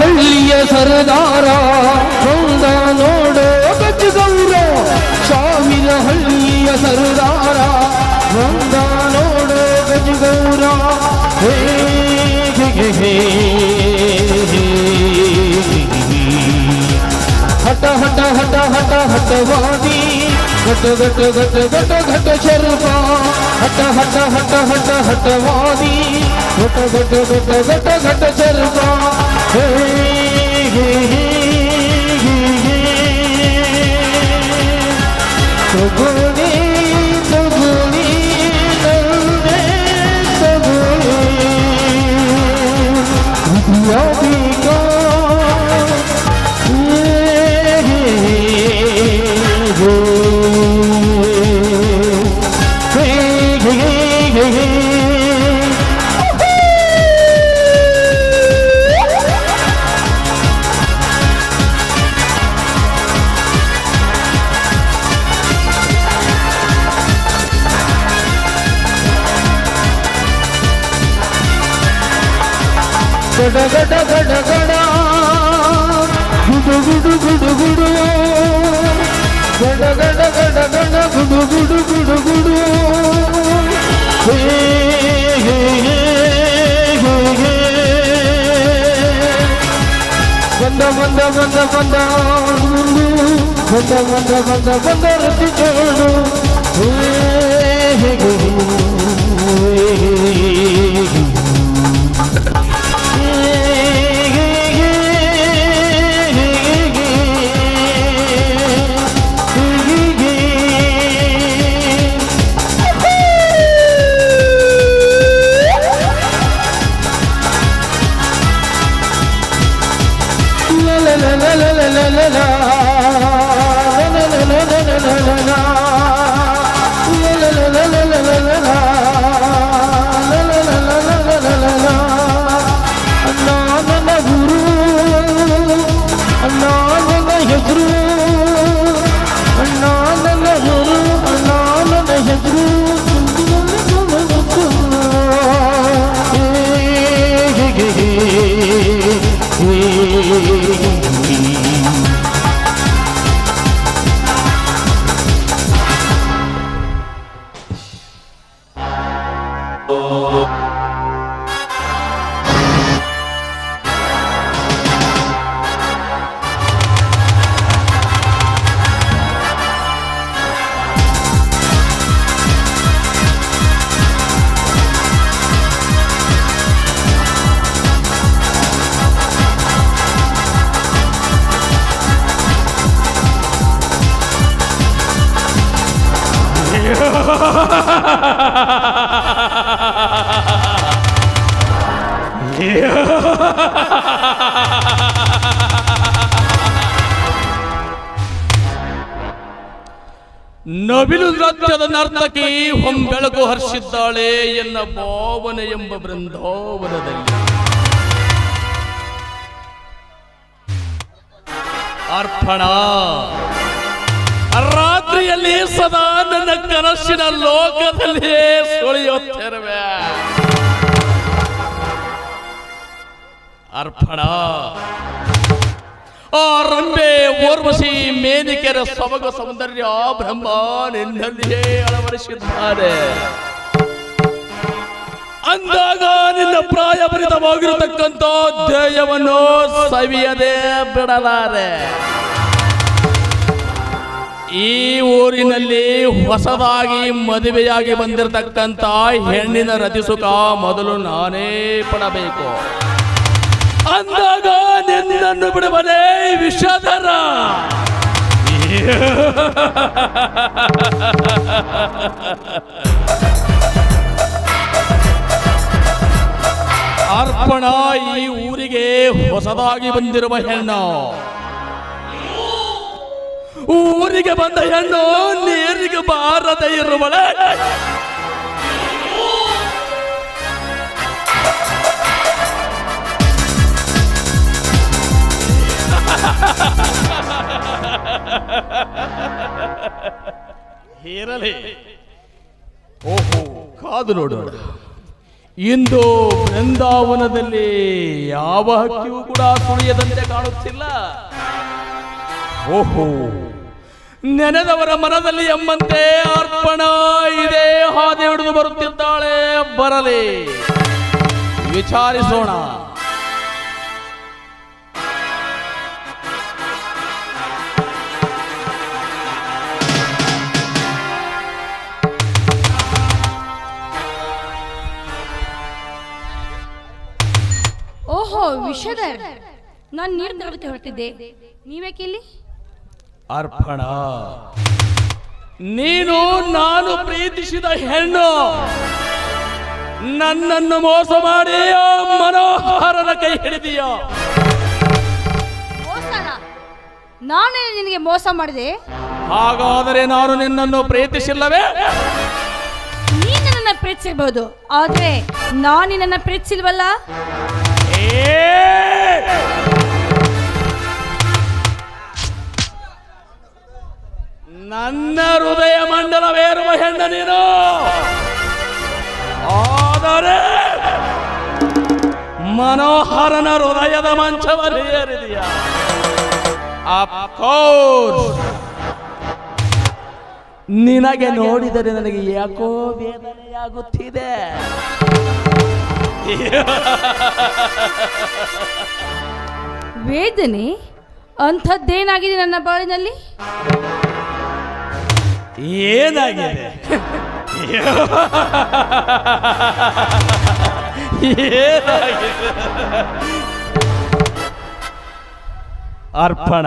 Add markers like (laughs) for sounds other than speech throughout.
ಹಳ್ಳಿಯ ಸರದಾರ ಬಂದ ನೋಡೋ ಗಜ ಗೌರ ಸಾವಿರ ಹಳ್ಳಿಯ ಸರದಾರ ಬಂದ ನೋಡೋ ಗಜ ಗೌರ ಹೇ ಹೇ, ಹೇ, ಹೇ, ಹೇ. ಹಠ ಹಠ ಹಠ ಹಠ ಹಠವಾದಿ ಘಟ ಘಟ ಘಟ ಘಟ ಘಟ ಶರ್ಮ ಹಠ ಹಠ ಹಠ ಹಠ ಹಠವಾದಿ ಘಟ ಘಟ ಘಟ ಘಟ ಘಟ ಬಂದ ಬಂದ ಬಂದ ಬಂದ ಗುಂಡು. ಬಂದ ಬಂದ ಬಂದ ಬಂದ ರತಿ ಚೋಡು ಹೇ Oh. ನರ್ತಕಿ ಹೊಂಬೆಳಕು ಹರಿಸಿದ್ದಾಳೆ ಎನ್ನ ಭಾವನೆ ಎಂಬ ಬೃಂದಾವನದಲ್ಲಿ. ಅರ್ಪಣ. ರಾತ್ರಿಯಲ್ಲಿ ಸದಾ ನನ್ನ ಕನಸಿನ ಲೋಕದಲ್ಲಿ ಸುಳಿಯುತ್ತಿರುವೆ ಅರ್ಪಣ. ಆ ರಂಬೆ ಓರ್ವಶಿ ಮೇನಿಕೆರ ಸೊಬಗ ಸೌಂದರ್ಯ ಬ್ರಹ್ಮ ನಿನ್ನಲ್ಲಿಯೇ ಅಳವಡಿಸಿದ್ದಾರೆ. ಅಂದಾಗ ನಿನ್ನ ಪ್ರಾಯಭರಿತವಾಗಿರತಕ್ಕಂಥ ಧ್ಯೇಯವನ್ನು ಸವಿಯದೆ ಬಿಡಲಾರೆ. ಈ ಊರಿನಲ್ಲಿ ಹೊಸದಾಗಿ ಮದುವೆಯಾಗಿ ಬಂದಿರತಕ್ಕಂಥ ಹೆಣ್ಣಿನ ರತಿಸುಖ ಮೊದಲು ನಾನೇ ಪಡಬೇಕು. ಅಂದಾಗ ನಿನ್ನನ್ನು ಬಿಡುವನೇ ವಿಷಧರ. ಅರ್ಪಣ ಈ ಊರಿಗೆ ಹೊಸದಾಗಿ ಬಂದಿರುವ ಹೆಣ್ಣು. ಊರಿಗೆ ಬಂದ ಹೆಣ್ಣು ನೀರಿಗೆ ಬಾರದೆ ಇರುವಳೆ. ಇರಲಿ ಓಹೋ, ಕಾದು ನೋಡೋಣ. ಇಂದು ಬೃಂದಾವನದಲ್ಲಿ ಯಾವ ಹಕ್ಕಿಯೂ ಕೂಡ ಸುಳಿಯದಂತೆ ಕಾಣುತ್ತಿಲ್ಲ. ಓಹೋ, ನೆನೆದವರ ಮನದಲ್ಲಿ ಎಂಬಂತೆ ಅರ್ಪಣ ಇದೆ. ಹಾದಿ ಹಿಡಿದು ಬರುತ್ತಿದ್ದಾಳೆ, ಬರಲಿ. ವಿಚಾರಿಸೋಣ. ವಿಷಧರ್ ನಾನು ನೀರು ತರೋದಕ್ಕೆ ಹೊರಟಿದ್ದೆ. ಇಲ್ಲಿ ಅರ್ಪಣ. ನೀನು ನಾನು ಪ್ರೀತಿಸಿದ ಹೆಣ್ಣು. ನನ್ನನ್ನು ಮೋಸ ಮಾಡಿ ಆ ಮನೋಹರನ ಕೈ ಹಿಡಿದೀಯ. ಮೋಸನ? ನಾನೇ ನಿನಗೆ ಮೋಸ ಮಾಡಿದೆ? ಹಾಗಾದರೆ ನಾನು ನಿನ್ನನ್ನು ಪ್ರೀತಿಸಿಲ್ಲವೇ? ನೀನು ನನ್ನ ಪ್ರೀತಿಸಿರ್ಬಹುದು ಆದ್ರೆ ನಾನು ನಿನ್ನನ್ನು ಪ್ರೀತಿಸಿಲ್ವಲ್ಲ! ನನ್ನ ಹೃದಯ ಮಂಡಲವೇರುವ ಹೆಣ್ಣ ನೀನು. ಆದರೆ ಮನೋಹರನ ಹೃದಯದ ಮಂಚವನ್ನು ಏರಿದೆಯ. ನಿನಗೆ ನೋಡಿದರೆ ನನಗೆ ಯಾಕೋ ವೇದನೆಯಾಗುತ್ತಿದೆ. (laughs) ವೇದನೆ ಅಂಥದ್ದೇನಾಗಿದೆ ನನ್ನ ಬಾಳಿನಲ್ಲಿ ಏನಾಗಿದೆ? ಅರ್ಪಣ.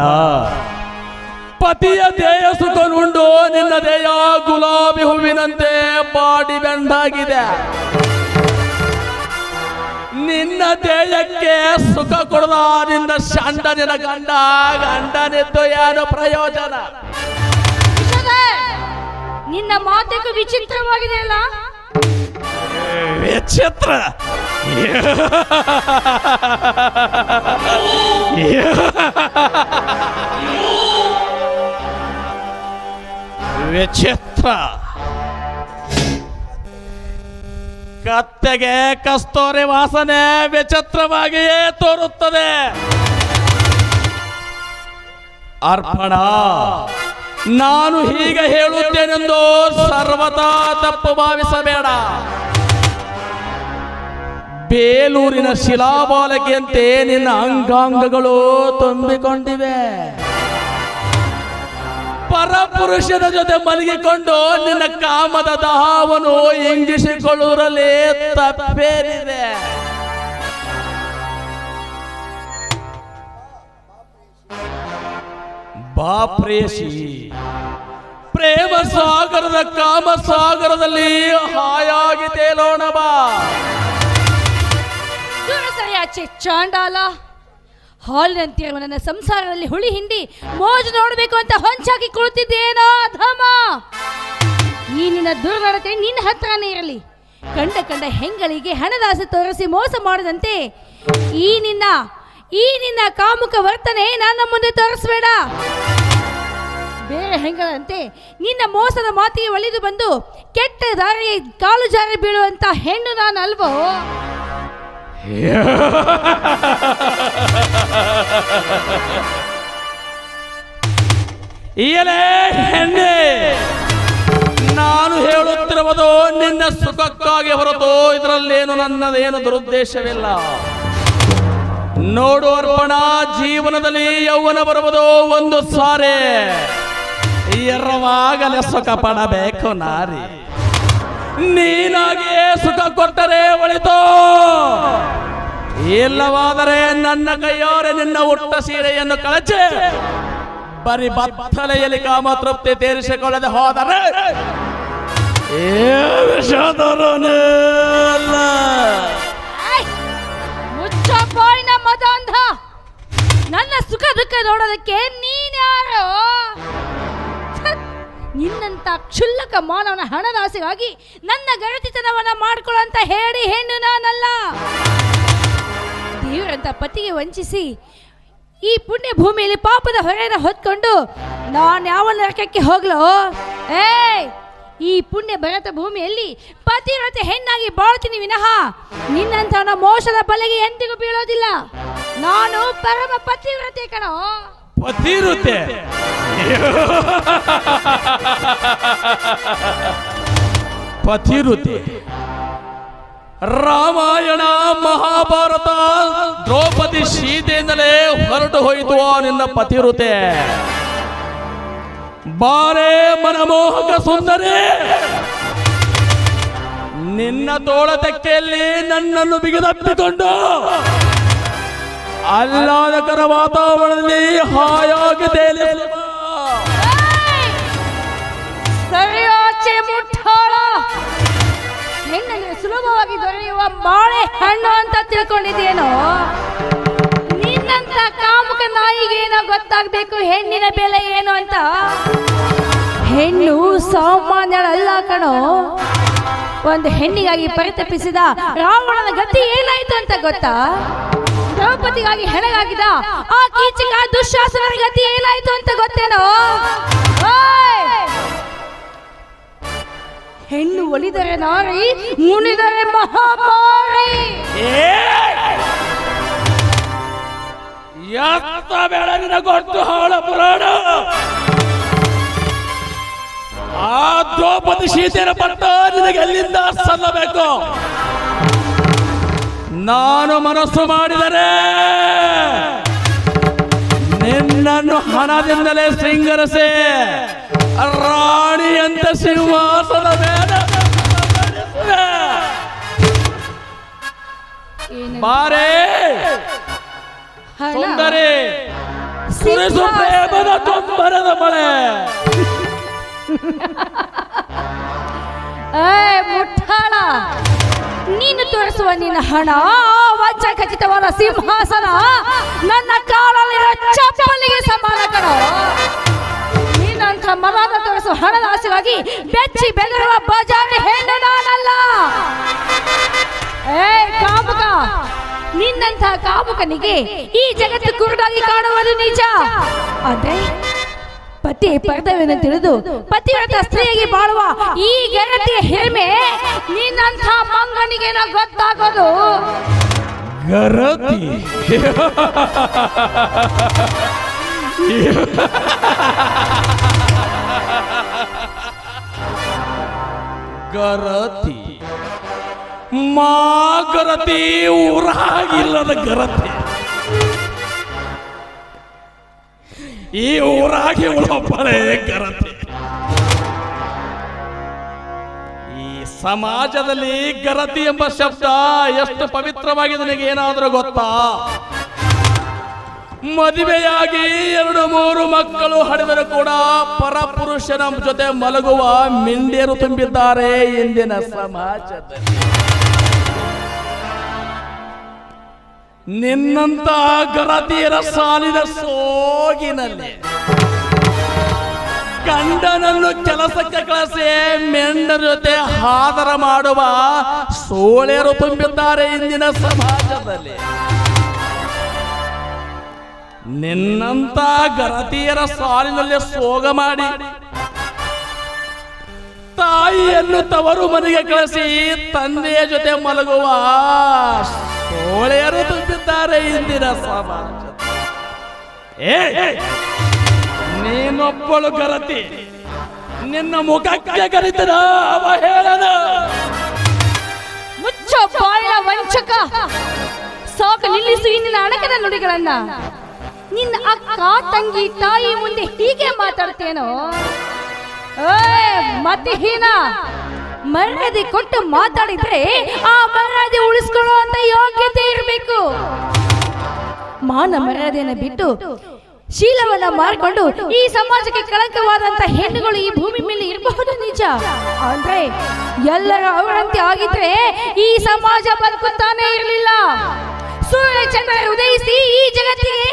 ಪತಿಯ ದೇಹ ಸುಖನುಂಡು ನಿನ್ನ ದೇಹ ಗುಲಾಬಿ ಹೂವಿನಂತೆ ಬಾಡಿ ಬೆಂಡಾಗಿದೆ ನಿನ್ನ ದೇಹಕ್ಕೆ ಸುಖ ಕೊಡದ ನಿನ್ನ ಶಂಡನಿನ ಗಂಡ. ಗಂಡನಿದ್ದು ಏನು ಪ್ರಯೋಜನ? ನಿನ್ನ ಮಾತೇಕು ವಿಚಿತ್ರವಾಗಿದೆ ಅಲ್ಲ? ವಿಚಿತ್ರ. ವಿಚಿತ್ರ. ಕತ್ತೆಗೆ ಕಸ್ತೂರಿ ವಾಸನೆ ವಿಚಿತ್ರವಾಗಿಯೇ ತೋರುತ್ತದೆ. ಅರ್ಪಣ, ನಾನು ಹೀಗೆ ಹೇಳುತ್ತೇನೆಂದು ಸರ್ವತಾ ತಪ್ಪು ಭಾವಿಸಬೇಡ. ಬೇಲೂರಿನ ಶಿಲಾಬಾಲಕಿಯಂತೆ ನಿನ್ನ ಅಂಗಾಂಗಗಳು ತುಂಬಿಕೊಂಡಿವೆ. ಪರಪುರುಷನ ಜೊತೆ ಮಲಗಿಕೊಂಡು ನಿನ್ನ ಕಾಮದ ದಹವನ್ನು ಇಂಗಿಸಿಕೊಳ್ಳುವುದರಲ್ಲಿ ತಪ್ಪೇನಿದೆ. ಬಾ ಪ್ರೇಯಸಿ ಪ್ರೇಮ ಸಾಗರದ ಕಾಮ ಸಾಗರದಲ್ಲಿ ಹಾಯಾಗಿ ತೇಲೋಣ ಬಾ. ಸರಿಯಾಚೆ, ಚಾಂಡಾಲ. ಹಾಲಿನಂತಿರುವ ನನ್ನ ಸಂಸಾರದಲ್ಲಿ ಹುಳಿ ಹಿಂಡಿ ಮೋಜು ನೋಡಬೇಕು ಅಂತ ಹೊಂಚಾಕಿ ಕುಳಿತಿದ್ದೇನೋ ಧಮ. ಈ ನಿನ್ನ ದುರ್ನಡತೆ ನಿನ್ನ ಹತ್ರನೇ ಇರಲಿ. ಕಂಡ ಕಂಡ ಹೆಂಗಳಿಗೆ ಹಣದಾಸೆ ತೋರಿಸಿ ಮೋಸ ಮಾಡದಂತೆ ಈ ನಿನ್ನ ಈ ನಿನ್ನ ಕಾಮುಕ ವರ್ತನೆ ನನ್ನ ಮುಂದೆ ತೋರಿಸ್ಬೇಡ. ಬೇರೆ ಹೆಂಗಳಂತೆ ನಿನ್ನ ಮೋಸದ ಮಾತಿಗೆ ಒಳಿದು ಬಂದು ಕೆಟ್ಟ ದಾರಿ ಕಾಲು ಜಾರಿ ಬೀಳುವಂತ ಹೆಣ್ಣು ನಾನು ಅಲ್ವೋ (laughs) ಹೆಣ್ಣೆ, ನಾನು ಹೇಳುತ್ತಿರುವುದು ನಿನ್ನ ಸುಖಕ್ಕಾಗಿ ಹೊರತು ಇದರಲ್ಲೇನು ನನ್ನದೇನು ದುರುದ್ದೇಶವಿಲ್ಲ. ನೋಡು ಅರ್ಪಣ, ಜೀವನದಲ್ಲಿ ಯೌವನ ಬರುವುದು ಒಂದು ಸಾರೆ. ಎರವಾಗಲೇ ಸುಖ ಪಡಬೇಕು ನಾರಿ. ನೀನಾಗಿಯೇ ಸುಖ ಕೊಟ್ಟರೆ ಒಳಿತು. ಇಲ್ಲವಾದರೆ ನನ್ನ ಕೈಯೋರೆ ನಿನ್ನ ಹುಟ್ಟ ಸೀರೆಯನ್ನು ಕಳಚೆ. ಬರಿ ಬತ್ತಲೆಯಲ್ಲಿ ಕಾಮ ತೃಪ್ತಿ ತೀರಿಸಿಕೊಳ್ಳದೆ ಹೋದರೆ. ನನ್ನ ಸುಖ ದುಃಖ ನೋಡೋದಕ್ಕೆ ನೀನ್ಯಾರೋ! ನಿನ್ನಂತ ಕ್ಷುಲ್ಲಕ ಮಾನವನ ಹಣದಾಸಿಗಾಗಿ ನನ್ನ ಗಣತಿತನವನ್ನು ಮಾಡ್ಕೊಳ್ಳಂತ ಹೇಳಿ ಹೆಣ್ಣು ನಾನಲ್ಲ. ದೇವರಂತ ಪತಿಗೆ ವಂಚಿಸಿ ಈ ಪುಣ್ಯ ಭೂಮಿಯಲ್ಲಿ ಪಾಪದ ಹೊರೆಯನ್ನು ಹೊತ್ಕೊಂಡು ನಾನು ಯಾವ ನರಕಕ್ಕೆ ಹೋಗ್ಲೋ? ಏಯ್, ಈ ಪುಣ್ಯ ಭರತ ಭೂಮಿಯಲ್ಲಿ ಪತಿವ್ರತೆ ಹೆಣ್ಣಾಗಿ ಬಾಳ್ತೀನಿ ವಿನಃ. ನಿನ್ನಂಥ ಮೋಸದ ಬಲೆಗೆ ಎಂದಿಗೂ ಬೀಳೋದಿಲ್ಲ. ನಾನು ಪರಮ ಪತಿವ್ರತೆ ಕಣೋ. ಪತಿರುತ್ತೆ. ಪತಿರುತ್ತೆ. ರಾಮಾಯಣ ಮಹಾಭಾರತ, ದ್ರೌಪದಿ ಸೀತೆಯಿಂದಲೇ ಹೊರಟು ಹೋಯಿತು ನಿನ್ನ ಪತಿರುತ್ತೆ ಬಾರೆ ಮನಮೋಹಕ ಸುಂದರಿ, ನಿನ್ನ ತೋಳತಕ್ಕೆಯಲ್ಲಿ ನನ್ನನ್ನು ಬಿಗಿದಪ್ಪಿಕೊಂಡು ಆಹ್ಲಾದಕರ ವಾತಾವರಣದಲ್ಲಿ ಹಾಯಾಗಿ ಸುಲಭವಾಗಿ ದೊರೆಯುವ ಬಾಳೆ ಹಣ್ಣು ಅಂತ ತಿಳ್ಕೊಂಡಿದ್ದೇನೋ ನಿನ್ನಂತ ಕಾಮುಕ ನಾಯಿಗೇನೋ ಗೊತ್ತಾಗ್ಬೇಕು, ಹೆಣ್ಣಿನ ಬೆಲೆ ಏನು ಅಂತ? ಹೆಣ್ಣು ಸಾಮಾನ್ಯಳಲ್ಲ ಕಣೋ. ಒಂದು ಹೆಣ್ಣಿಗಾಗಿ ಪರಿತಪಿಸಿದ ರಾವಣನ ಗತಿ ಏನಾಯ್ತು ಅಂತ ಗೊತ್ತಾ? ದ್ರೌಪದಿಗಾಗಿ ಹೆಣಗಾಗಿದ ಆ ಕೀಚಕ ದುಶ್ಯಾಸನ ಗತಿ ಏನಾಯ್ತು ಅಂತ ಗೊತ್ತೇನೋ? ಹೆಣ್ಣು ಒಲಿದರೆ ನಾರಿ, ಮುನಿದರೆ ಮಹಾಮಾರಿ. ಎತ್ತ ಬೇಡ ಗೊತ್ತು, ಹಾಳ ಪುರಾಣ. ಆ ದ್ರೌಪದಿ ಸೀತೆಯ ಪಟ್ಟ ನಿನಗೆ ಎಲ್ಲಿಂದ ಸಲ್ಲಬೇಕು? ನಾನು ಮನಸ್ಸು ಮಾಡಿದರೆ ನಿನ್ನನ್ನು ಹಣದಿಂದಲೇ ಶೃಂಗರಿಸಿ ರಾಣಿಯಂತ ಸಿಂಹಾಸನ ಮೇಲೆ? ಬಾರೇ? ಸುಂದರಿ ಸುರಿಸು? ಪ್ರೇಮದ ತೊಂಬರದ ಮಳೆ ಏ ಮುಟ್ಟಾಳ ನೀನು ತೋರಿಸುವ ನಿನ್ನ ಹಣ ವಜ್ರ ಖಚಿತವಾದ ಸಿಂಹಾಸನ ನನ್ನ ಕಾಲಲ್ಲಿರೋ ಚಪ್ಪಲಿಗೆ ಸಮಾನ ಕಣ. ನೀನಂತ ಮರಾದ ತೋರಿಸುವ ಹಣದ ಆಸೆಗಾಗಿ ಬೆಚ್ಚಿ ಬೆದರುವ ಬಜಾರಿ ಹೆಣ್ಣು ನಾನಲ್ಲ. ಏ ಕಾಮುಕ ನಿನ್ನಂಥ ಕಾಮುಕನಿಗೆ ಈ ಜಗತ್ತು ಕುರುಡಾಗಿ ಕಾಣುವುದು ನಿಜ. ಆದ್ರೆ ಪತಿ ಪರ್ತವ್ಯವನ್ನು ತಿಳಿದು ಪತಿವ್ರತ ಸ್ತ್ರೀಯಾಗಿ ಬಾಳುವ ಈ ಗೆಳತಿಯ ಹೆಮ್ಮೆ ನಿನ್ನಂಥ ಮಂಗನಿಗೇನ ಗೊತ್ತಾಗೋದು. ಗರತಿ ಗರತಿ ಮಾ ಗರತಿ ಊರಾಗಿಲ್ಲದ ಗರತಿ ಈ ಊರಾಗಿ ಉಳೊಬ್ಬರೇ ಗರತಿ. ಈ ಸಮಾಜದಲ್ಲಿ ಗರತಿ ಎಂಬ ಶಬ್ದ ಎಷ್ಟು ಪವಿತ್ರವಾಗಿದೆ ನನಗೆ ಏನಾದರೂ ಗೊತ್ತಾ? ಮದುವೆಯಾಗಿ ಎರಡು ಮೂರು ಮಕ್ಕಳು ಹಡಿದರೂ ಕೂಡ ಪರಪುರುಷನ ಜೊತೆ ಮಲಗುವ ಮಿಂಡಿಯರು ತುಂಬಿದ್ದಾರೆ ಇಂದಿನ ಸಮಾಜದಲ್ಲಿ. ನಿನ್ನಂತ ಗರತಿಯರ ಸಾಲಿನ ಸೋಗಿನಲ್ಲಿ ಗಂಡನನ್ನು ಕೆಲಸಕ್ಕೆ ಕಳಿಸಿ ಮೆಂಡನ ಜೊತೆ ಹಾದರ ಮಾಡುವ ಸೋಳೆಯರು ತುಂಬಿದ್ದಾರೆ ಇಂದಿನ ಸಮಾಜದಲ್ಲಿ. ನಿನ್ನಂತ ಗರತಿಯರ ಸಾಲಿನಲ್ಲಿ ಸೋಗ ಮಾಡಿ ತಾಯಿಯನ್ನು ತವರು ಮನೆಗೆ ಕಳಿಸಿ ತಂದೆಯ ಜೊತೆ ಮಲಗುವ ಸೋಳೆಯರು ತುಂಬಿದ್ದಾರೆ ಇಂದಿನ ಸಮಾಜ ಏ ನೀನೊಬ್ಬಳು ಗರತಿ. ನಿನ್ನ ಮುಖಕ್ಕೆ ಕರಿತನ ಅವ ಮುಚ್ಚ ಬಾಯಿನ ವಂಚಕ. ಸಾಕು ನಿಲ್ಲಿಸು ಇಂದಿನ ಅಣಕದ ನುಡಿಗಳನ್ನ. ನಿನ್ನ ಅಕ್ಕ ತಂಗಿ ತಾಯಿ ಮುಂದೆ ಹೀಗೆ ಮಾತಾಡ್ತೇನೋ? ಏಯ್, ಮತಿಹೀನ. ಮರ್ಯಾದೆ ಕೊಟ್ಟು ಮಾತಾಡಿದ್ರೆ ಆ ಮರ್ಯಾದೆ ಉಳಿಸ್ಕೊಳ್ಳುವಂತ ಯೋಗ್ಯತೆ ಇರಬೇಕು. ಮಾನ ಮರ್ಯಾದೆಯನ್ನು ಬಿಟ್ಟು ಶೀಲವನ್ನ ಮಾರ್ಕೊಂಡು ಈ ಸಮಾಜಕ್ಕೆ ಕಳಂಕವಾದಂತ ಹೆಣ್ಣುಗಳು ಈ ಭೂಮಿ ಮೇಲೆ ಇರಬಹುದು ನಿಜ. ಅಂದ್ರೆ ಎಲ್ಲರೂ ಅವರಂತೆ ಆಗಿದ್ರೆ ಈ ಸಮಾಜ ಬದುಕುತ್ತಾನೆ ಇರಲಿಲ್ಲ. ಸೂರ್ಯ ಚಂದ್ರ ಉದಯಿಸಿ ಈ ಜಗತ್ತಿಗೆ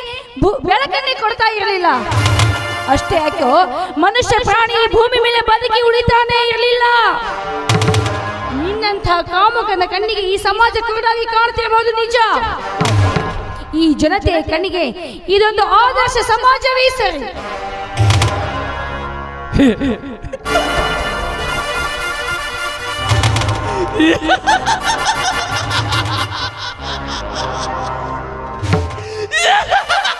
ಬೆಳಕನ್ನೇ ಕೊಡ್ತಾ ಇರಲಿಲ್ಲ. ಅಷ್ಟೇ ಯಾಕೋ ಮನುಷ್ಯ ಪ್ರಾಣಿ ಭೂಮಿ ಮೇಲೆ ಬದುಕಿ ಉಳಿತಾನೆ ಇರಲಿಲ್ಲ. ನಿನ್ನಂಥ ಕಾಮುಕನ ಕಣ್ಣಿಗೆ ಈ ಸಮಾಜ ಕುರುಡಾಗಿ ಕಾಣ್ತಿರಬಹುದು ನಿಜ. ಈ ಜನತೆಯ ಕಣ್ಣಿಗೆ ಇದೊಂದು ಆದರ್ಶ ಸಮಾಜವೇ ಸರಿ. ಸಮಾಜ (laughs)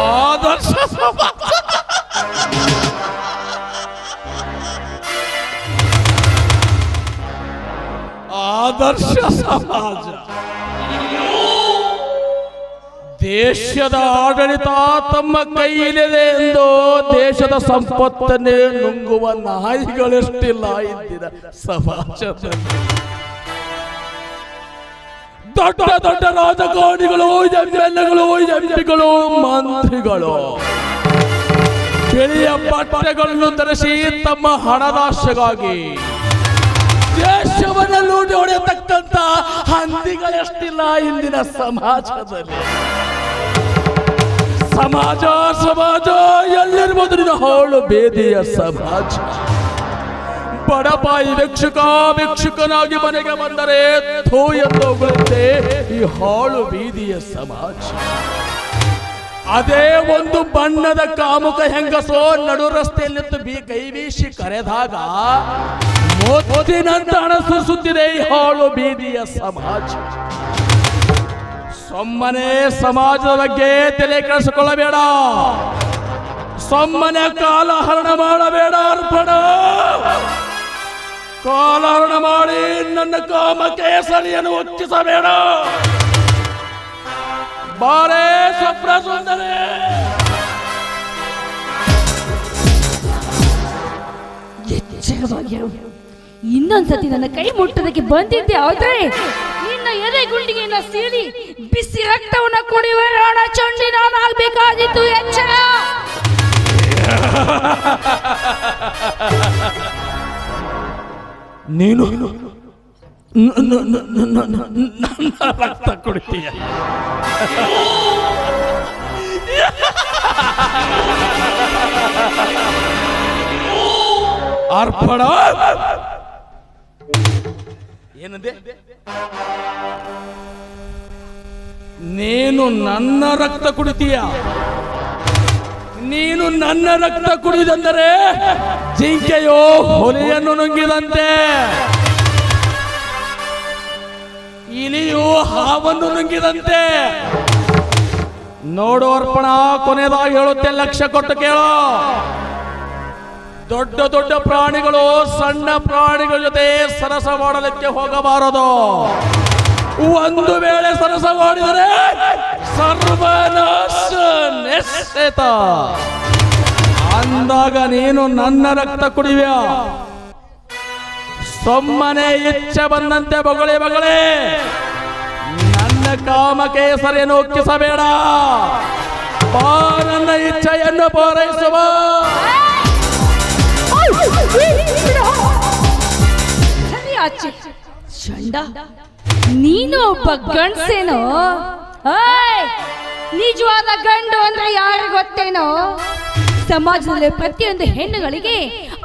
ಆದರ್ಶ ಸಮಾಜ. ದೇಶದ ಆಡಳಿತ ತಮ್ಮ ಕೈಯಲ್ಲಿದೆ ಎಂದು ದೇಶದ ಸಂಪತ್ತನ್ನೇ ನುಂಗುವ ನಾಯಿಗಳೆಷ್ಟಿಲ್ಲ ಇದ್ದಿದ ಸಮಾಜದಲ್ಲಿ. ದೊಡ್ಡ ದೊಡ್ಡ ರಾಜಕಾರಣಿಗಳು ಎಮ್ಎಲ್ಎಗಳು ಎಂಪಿಗಳು ಮಂತ್ರಿಗಳು. ಬಿಳಿಯ ಬಟ್ಟೆಗಳನ್ನು ಧರಿಸಿ ತಮ್ಮ ಹಣದಾಶೆಗಾಗಿ ದೇಶವನ್ನು ಲೂಟಿ ಹೊಡೆಯತಕ್ಕಂತ ಹಂದಿಗಳೆಷ್ಟಿಲ್ಲ ಇಂದಿನ ಸಮಾಜದಲ್ಲಿ. ಸಮಾಜ ಸಮಾಜ, ಎಲ್ಲಿರ್ಬೋದು ಹಾಳು ಬೇದಿಯ ಸಮಾಜ. ಬಡಪಾಯಿ ವೀಕ್ಷಕ ವೀಕ್ಷಕನಾಗಿ ಮನೆಗೆ ಬಂದರೆ ಥೂ ಎಂದು ಹೋಗುತ್ತೆ ಈ ಹಾಳು ಬೀದಿಯ ಸಮಾಜ. ಅದೇ ಒಂದು ಬಣ್ಣದ ಕಾಮುಕ ಹೆಂಗಸೋ ನಡು ರಸ್ತೆಯಲ್ಲಿ ಬಿ ಕೈ ಬೀಸಿ ಕರೆದಾಗ ಹಣ ಸುರಿಸುತ್ತಿದೆ ಈ ಹಾಳು ಬೀದಿಯ ಸಮಾಜ. ಸೊಮ್ಮನೆ ಸಮಾಜದ ಬಗ್ಗೆ ತಲೆ ಕೆಡಿಸಿಕೊಳ್ಳಬೇಡ. ಸೊಮ್ಮನೆ ಕಾಲಹರಣ ಮಾಡಬೇಡ ಅರ್ಪಣ. ಕಾಲಹರಣ ಮಾಡಿ ನನ್ನ ಕಾಮ ಕೇಸರಿಯನ್ನು ಒಚ್ಚಿಸಬೇಡ ಬಾರೇ ಸ್ವಪ್ನ ಸುಂದರೇ ಇನ್ನೊಂದ್ಸತಿ ನನ್ನ ಕೈ ಮುಟ್ಟದಕ್ಕೆ ಬಂದಿದ್ದೆ ಆದ್ರೆ ನಿನ್ನ ಎದೆ ಗುಂಡಿಗೆಯನ್ನ ಸೀಳಿ ಬಿಸಿ ರಕ್ತವನ್ನ ಕುಡಿಯುವ. ರಾಣ ಚಂಡಿ ಆಗ್ಬೇಕಾಗಿತ್ತು ಎಚ್ಚರ. ನೀನು ನ- ನ- ನ- ನ- ನ- ನ- ನನ್ನ ರಕ್ತ ಕುಡಿತೀಯ ಅರ್ಪಣ ಏನಂದೆ ನೀನು ನನ್ನ ರಕ್ತ ಕುಡಿತೀಯ ನೀನು ನನ್ನ ರಕ್ತ ಕುಡಿದಂದರೆ ಜಿಂಕೆಯೋ ಹುಲಿಯನ್ನು ನುಂಗಿದಂತೆ. ಇಲಿಯು ಹಾವನ್ನು ನುಂಗಿದಂತೆ. ನೋಡು ಅರ್ಪಣ, ಕೊನೆಯದಾಗಿ ಹೇಳುತ್ತೆ ಲಕ್ಷ ಕೊಟ್ಟು ಕೇಳೋ. ದೊಡ್ಡ ದೊಡ್ಡ ಪ್ರಾಣಿಗಳು ಸಣ್ಣ ಪ್ರಾಣಿಗಳ ಜೊತೆ ಸರಸ ಮಾಡಲಿಕ್ಕೆ ಹೋಗಬಾರದು. ಒಂದು ವೇಳೆ ಸರಸ ಮಾಡಿದರೆ ನಿಶ್ಚಿತ ಅಂದಾಗ ನೀನು ನನ್ನ ರಕ್ತ ಕುಡಿವ್ಯಾ ಸೊಮ್ಮನೆ ಇಚ್ಛೆ ಬಂದಂತೆ ಬಗಳೆ ಬಗಳೆ. ನನ್ನ ಕಾಮ ಕೇಸರಿಯನ್ನು ಒಕ್ಕಿಸಬೇಡ ನನ್ನ ಇಚ್ಛೆಯನ್ನು ಪೂರೈಸುವ. ಚಂಡ, ನೀನು ಒಬ್ಬ ಗಂಡ್ಸೇನೋ! ನಿಜವಾದ ಗಂಡು ಅಂದ್ರೆ ಯಾರು ಗೊತ್ತೇನೋ? ಸಮಾಜದಲ್ಲಿ ಪ್ರತಿಯೊಂದು ಹೆಣ್ಣುಗಳಿಗೆ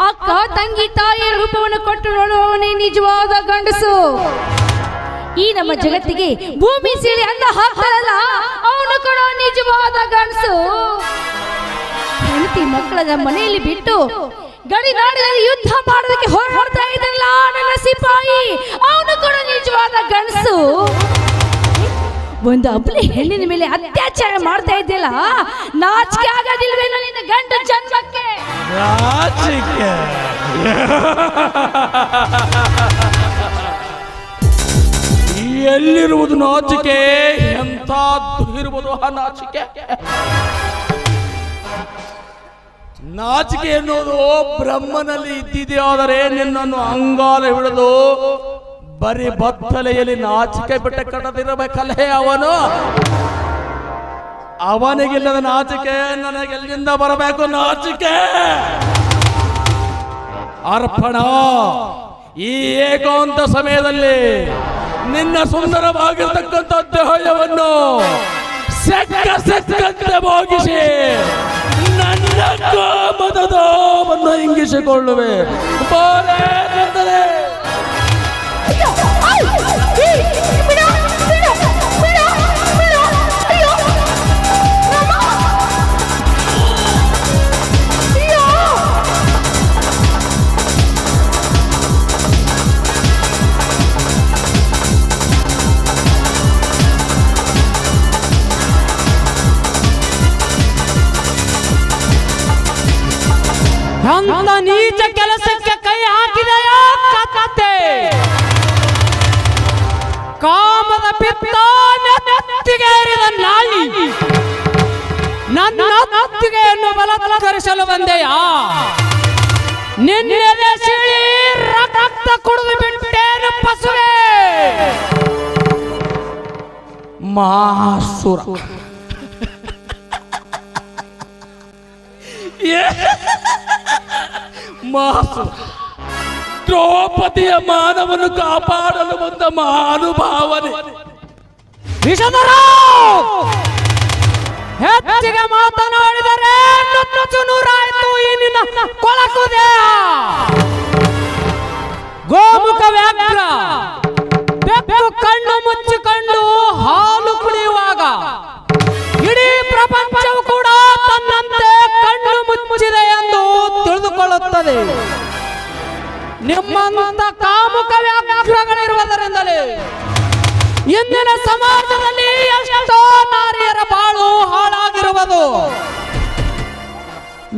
ಅಕ್ಕ, ತಂಗಿ, ತಾಯಿಯ ರೂಪವನ್ನು ಕೊಟ್ಟು ನೋಡುವವನೇ ನಿಜವಾದ ಗಂಡಸು. ಈ ನಮ್ಮ ಜಗತ್ತಿಗೆ ಭೂಮಿ ಸೇರಿ ಅಂದ ಹಾಕ್ತಾರಲ್ಲ, ಅವನು ಕೂಡ ನಿಜವಾದ ಗಂಡಸು. ಹೆಂಡತಿ ಮಕ್ಕಳನ್ನ ಮನೆಯಲ್ಲಿ ಬಿಟ್ಟು ಗಡಿ ನಾಡಿನಲ್ಲಿ ಯುದ್ಧ ಮಾಡೋದಕ್ಕೆ ಹೋರಾಡ್ತಾ ಇದ್ದಲ್ಲ ನನ್ನ ಸಿಪಾಯಿ ಅವನು ಕೂಡ ನಿಜವಾದ ಗಂಡಸು ಒಂದು ಅಬ್ಲಿ ಹೆಣ್ಣಿನ ಮೇಲೆ ಅತ್ಯಾಚಾರ ಮಾಡ್ತಾ ಇದ್ದಿಲ್ಲ ನಾಚಿಕೆ ಆಗೋದಿಲ್ವೇನೋ ನಿನ್ನ ಗಂಡ ಜನ್ಮಕ್ಕೆ? ನಾಚಿಕೆ. ಎಲ್ಲಿರುವುದು ನಾಚಿಕೆ? ಎಂಥದ್ದು ಇರುವುದು ಆ ನಾಚಿಕೆ? ನಾಚಿಕೆ ಎನ್ನುವುದು ಬ್ರಹ್ಮನಲ್ಲಿ ಇದ್ದಿದೆಯಾದರೆ ನಿನ್ನನ್ನು ಅಂಗಾಲ ಹಿಡಿದು ಬರೀ ಬತ್ತಲೆಯಲ್ಲಿ ನಾಚಿಕೆ ಬಿಟ್ಟ ಕಟ್ಟದಿರಬೇಕಲ್ಲೇ ಅವನು? ಅವನಿಗಿಲ್ಲದ ನಾಚಿಕೆ ನನಗೆಲ್ಲಿಂದ ಬರಬೇಕು? ನಾಚಿಕೆ! ಅರ್ಪಣ, ಈ ಏಕಾಂತ ಸಮಯದಲ್ಲಿ ನಿನ್ನ ಸುಂದರವಾಗಿರ್ತಕ್ಕಂಥ ದೇಹವನ್ನು ಸೆಕ್ಕ ಸೆಕ್ಕಂತೆ ಭೋಗಿಸಿ ನನ್ನ ಇಂಗಿಸಿಕೊಳ್ಳುವೆ. ದಾವನ್ನು ಬಂದೆಯಾ ನಿನ್ನೆದೆ ಸಿಳಿ ರಕ್ತ ಕುಡಿದು ಬಿಟ್ಟೇನು ಪಸುವೆ ಮಾಸುರ ಮಾಸುರ ದ್ರೌಪದಿಯ ಮಾನವನ್ನು ಕಾಪಾಡಲು ಬಂದ ಮಹಾನುಭಾವನೆ. ವಿಷಧರ ಹೆಚ್ಚಿಗೆ ಮಾತನಾಡಿದರೆ ನೂರಾಯ್ತು ಈ ನಿನ್ನ ಕೊಳಕುದೇ ಗೋಮುಖ ಬೆಕ್ಕು ಕಣ್ಣು ಮುಚ್ಚಿಕೊಂಡು ಹಾಲು ಕುಡಿಯುವಾಗ. ಇಡೀ ಪ್ರಪಂಚವು ಕೂಡ ತನ್ನಂತೆ ಕಣ್ಣು ಮುಚ್ಚಿದೆ ಎಂದು ತಿಳಿದುಕೊಳ್ಳುತ್ತದೆ. ನಿಮ್ಮಂತ ಕಾಮುಕ ವ್ಯಾಘ್ರಗಳಿರುವುದರಿಂದಲೇ ಇಂದಿನ ಸಮಾಜದಲ್ಲಿ ಎಷ್ಟೋ ನಾರಿಯರ ಬಾಳು ಹಾಳಾಗಿರುವುದು.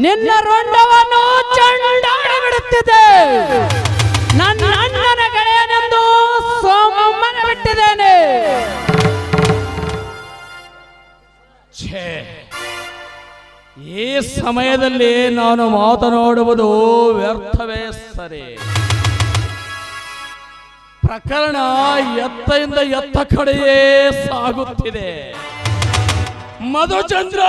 ನಿನ್ನ ರೊಂಡವನ್ನು ಚಂಡಾಡಿ ಬಿಡುತ್ತಿದೆ ನನ್ನ ಅಣ್ಣನ ಗೆಳೆಯನೆಂದು ಸೋಮಮ್ಮನ ಬಿಟ್ಟಿದ್ದೇನೆ ಈ ಸಮಯದಲ್ಲಿ ನಾನು ಮಾತನಾಡುವುದು ವ್ಯರ್ಥವೇ ಸರಿ. ಪ್ರಕರಣ ಎತ್ತದಿಂದ ಎತ್ತ ಕಡೆಯೇ ಸಾಗುತ್ತಿದೆ. ಮಧುಚಂದ್ರ!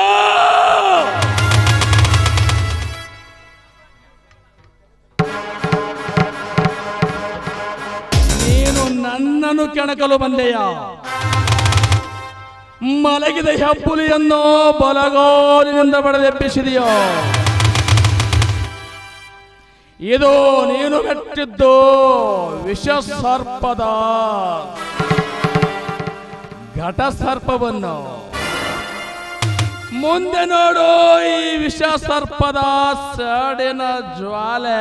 ನೀನು ನನ್ನನ್ನು ಕೆಣಕಲು ಬಂದೆಯಾ. ಮಲಗಿದ ಹೆಬ್ಬುಲಿಯನ್ನು ಬಲಗೋಲಿನಿಂದ ಬಡದೆಬ್ಬಿಸಿದೆಯೋ. ಇದು ನೀನು ಮೆಟ್ಟಿದ್ದು ವಿಷ ಸರ್ಪದ ಘಟ ಸರ್ಪವನ್ನು ಮುಂದೆ ನೋಡು ಈ ವಿಷ ಸರ್ಪದ ಸಡಿನ ಜ್ವಾಲೆ.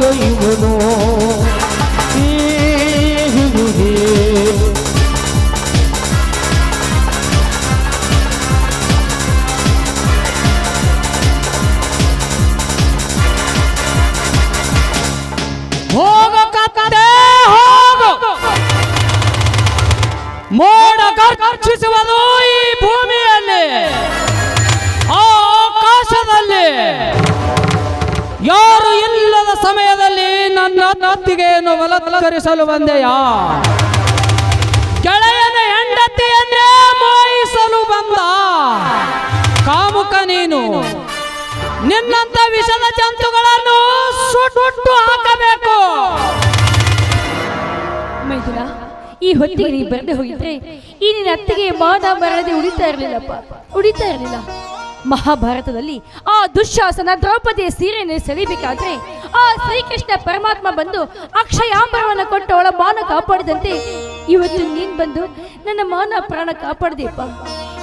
દૈવનો ಬಲತ್ಕರಿಸಲು ಬಂದೆಯ? ಗೆಳೆಯನ ಹೆಂಡತಿಯನ್ನೇ ಮೋಹಿಸಲು ಬಂದ ಕಾಮುಕ ನೀನು. ನಿನ್ನಂತ ವಿಷದ ಜಂತುಗಳನ್ನು ಸುಟ್ಟು ಹಾಕಬೇಕು. ಈ ಹೊತ್ತಿಗೆ ನೀ ಬರದೆ ಹೋಗಿದ್ರೆ ಈ ನಿನ್ನ ಅತ್ತಿಗೆ ಮಾನ ಮರಳದೆ ಉಳಿತಾ ಇರಲಿಲ್ಲಪ್ಪ. ಉಳಿತಾ ಇರಲಿಲ್ಲ. ಮಹಾಭಾರತದಲ್ಲಿ ಆ ದುಶ್ಯಾಸನ ದ್ರೌಪದಿಯ ಸೀರೆಯನ್ನು ಸೆಳಿಬೇಕಾದ್ರೆ ಆ ಶ್ರೀಕೃಷ್ಣ ಪರಮಾತ್ಮ ಬಂದು ಅಕ್ಷಯಾಂಬರವನ್ನು ಕೊಟ್ಟು ಅವಳ ಮಾನ ಕಾಪಾಡಿದಂತೆ ಇವತ್ತು ನೀನ್ ಬಂದು ನನ್ನ ಮಾನ ಪ್ರಾಣ ಕಾಪಾಡಿದೆಪ್ಪ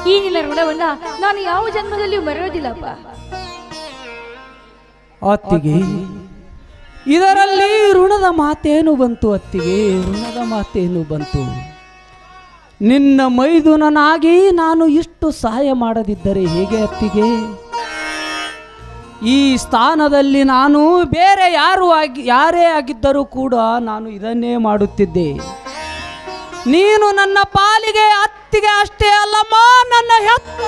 ಈ ನಿನ್ನ ಋಣವನ್ನ ನಾನು ಯಾವ ಜನ್ಮದಲ್ಲಿಯೂ ಮರೆಯೋದಿಲ್ಲಪ್ಪ. ಅತ್ತಿಗೆ, ಇದರಲ್ಲಿ ಋಣದ ಮಾತೇನು ಬಂತು ಅತ್ತಿಗೆ? ಋಣದ ಮಾತೇನು ಬಂತು? ನಿನ್ನ ಮೈದುನನಾಗಿ ನಾನು ಇಷ್ಟು ಸಹಾಯ ಮಾಡದಿದ್ದರೆ ಹೇಗೆ ಅತ್ತಿಗೆ? ಈ ಸ್ಥಾನದಲ್ಲಿ ನಾನು ಬೇರೆ ಯಾರು ಆಗಿ, ಯಾರೇ ಆಗಿದ್ದರೂ ಕೂಡ ನಾನು ಇದನ್ನೇ ಮಾಡುತ್ತಿದ್ದೆ. ನೀನು ನನ್ನ ಪಾಲಿಗೆ ಅತ್ತಿಗೆ ಅಷ್ಟೇ ಅಲ್ಲಮ್ಮ, ನನ್ನ ಹೆತ್ತ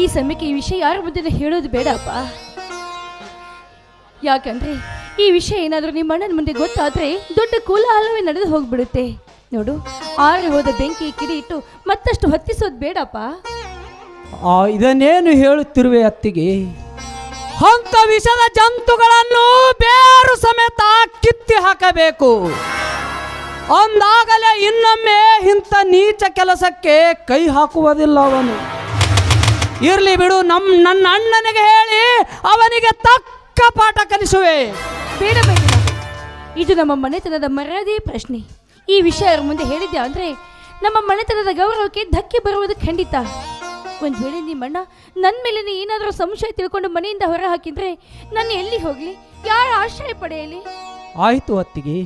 ಈ ಸಮಯಕ್ಕೆ ಈ ವಿಷಯ ಯಾರ ಮುಂದೆ ಹೇಳೋದು ಬೇಡಪ್ಪ. ಯಾಕಂದ್ರೆ ಈ ವಿಷಯ ಏನಾದರೂ ನಿಮ್ಮ ಅಣ್ಣನ ಮುಂದೆ ಗೊತ್ತಾದ್ರೆ ದೊಡ್ಡ ಕೋಲಾಹಲವೇ ನಡೆದು ಹೋಗ್ಬಿಡುತ್ತೆ. ನೋಡು, ಆರಿ ಹೋದ ಬೆಂಕಿ ಕಿಡಿ ಇಟ್ಟು ಮತ್ತಷ್ಟು ಹತ್ತಿಸೋದು ಬೇಡಪ್ಪ. ಆ, ಇದನ್ನೇನು ಹೇಳುತ್ತಿರುವೆ ಅತ್ತಿಗೆ? ಅಂತ ವಿಷದ ಜಂತುಗಳನ್ನು ಬೇರು ಸಮೇತ ಕಿತ್ತಿ ಹಾಕಬೇಕು. ಅಂದಾಗಲೇ ಇನ್ನೊಮ್ಮೆ ಇಂಥ ನೀಚ ಕೆಲಸಕ್ಕೆ ಕೈ ಹಾಕುವುದಿಲ್ಲ ಅವನು. ಇರ್ಲಿ ಬಿಡು ನಮ್ಮ ನನ್ನ ಅಣ್ಣನಿಗೆ ಹೇಳಿ ಅವನಿಗೆ ತಕ್ಕ ಪಾಠ ಕಲಿಸುವೆ. ಬೇಡ ಬೇಡ ಇದು ನಮ್ಮ ಮನೆತನದ ಮರ್ಯಾದೆ ಪ್ರಶ್ನೆ. ಈ ವಿಷಯ ಮುಂದೆ ಹೇಳಿದ್ದೆ ಅಂದ್ರೆ, ನಮ್ಮ ಮನೆತನದ ಗೌರವಕ್ಕೆ ಧಕ್ಕೆ ಬರುವುದು ಖಂಡಿತ. ಒಂದ್ ವೇಳೆ ನಿಮ್ಮಣ್ಣ ನನ್ನ ಮೇಲೆ ಏನಾದರೂ ಸಂಶಯ ತಿಳ್ಕೊಂಡು ಮನೆಯಿಂದ ಹೊರ ಹಾಕಿದ್ರೆ ನಾನು ಎಲ್ಲಿ ಹೋಗ್ಲಿ? ಯಾರ ಆಶ್ರಯ ಪಡೆಯಲಿ? ಆಯಿತು ಅತ್ತಿಗೆ.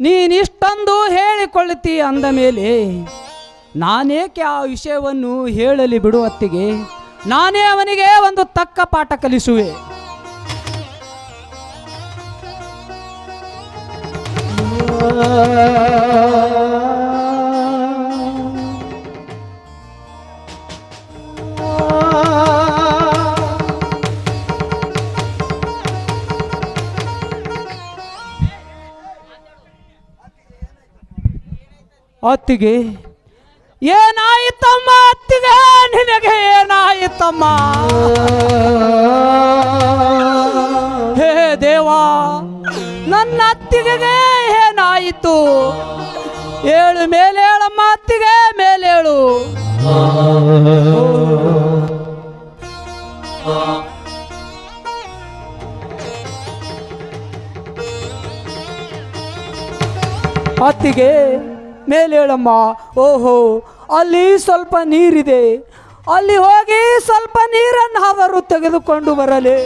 ನೀನಿಷ್ಟೊಂದು ಹೇಳಿಕೊಳ್ಳುತ್ತಿ ಅಂದ ಮೇಲೆ, ನಾನೇಕೆ ಆ ವಿಷಯವನ್ನು ಹೇಳಲಿ ಬಿಡು ಅತ್ತಿಗೆ. ನಾನೇ ಅವನಿಗೆ ಒಂದು ತಕ್ಕ ಪಾಠ ಕಲಿಸುವೆ. ಅತ್ತಿಗೆ ಏನಾಯಿತಮ್ಮ ಅತ್ತಿಗೆ? ನಿನಗೆ ಏನಾಯಿತಮ್ಮ? ಹೇ ದೇವಾ ನನ್ನ ಅತ್ತಿಗೆಗೆ ಏನಾಯಿತು ಏಳು ಮೇಲೆ ಮಾತಿಗೆ ಮೇಲೇಳು ಅತ್ತಿಗೆ ಮೇಲೇಳಮ್ಮ ಓಹೋ, ಅಲ್ಲಿ ಸ್ವಲ್ಪ ನೀರಿದೆ. ಅಲ್ಲಿ ಹೋಗಿ ಸ್ವಲ್ಪ ನೀರನ್ನು ಅವರು ತೆಗೆದುಕೊಂಡು ಬರಲಿ.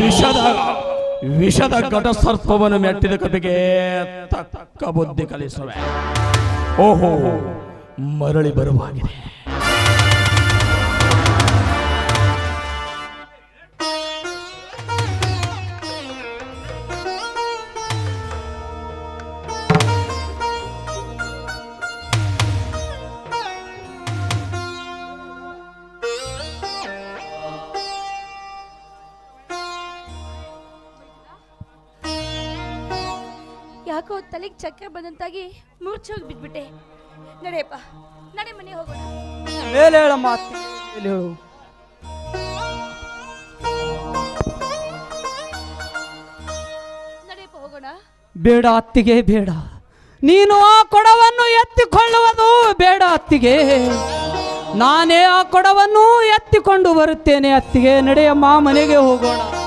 ವಿಷದ ವಿಷದ ಘಟ ಸರ್ಪವನ್ನು ಮೆಟ್ಟಿದ ಕಪಿಗೆ ತಕ್ಕ ಬುದ್ಧಿ ಕಲಿಸುವೆ. ಓಹೋ ಮರಳಿ ಬರುವಾಗಿದೆ. ತಲೆಗೆ ಚಕ್ರ ಬಂದಂತಾಗಿ ಮೂರ್ಛೆ ಹೋಗಿ ಬಿಟ್ಬಿಟ್ಟೆ ನಡೆಯಪ್ಪ ನಡೆ ಮನೆ ಹೋಗೋಣ. ನಡೆಯಪ್ಪ ಹೋಗೋಣ. ಬೇಡ ಅತ್ತಿಗೆ ಬೇಡ. ನೀನು ಆ ಕೊಡವನ್ನು ಎತ್ತಿಕೊಳ್ಳುವುದು ಬೇಡ ಅತ್ತಿಗೆ. ನಾನೇ ಆ ಕೊಡವನ್ನು ಎತ್ತಿಕೊಂಡು ಬರುತ್ತೇನೆ ಅತ್ತಿಗೆ. ನಡೆಯಮ್ಮ ಮನೆಗೆ ಹೋಗೋಣ.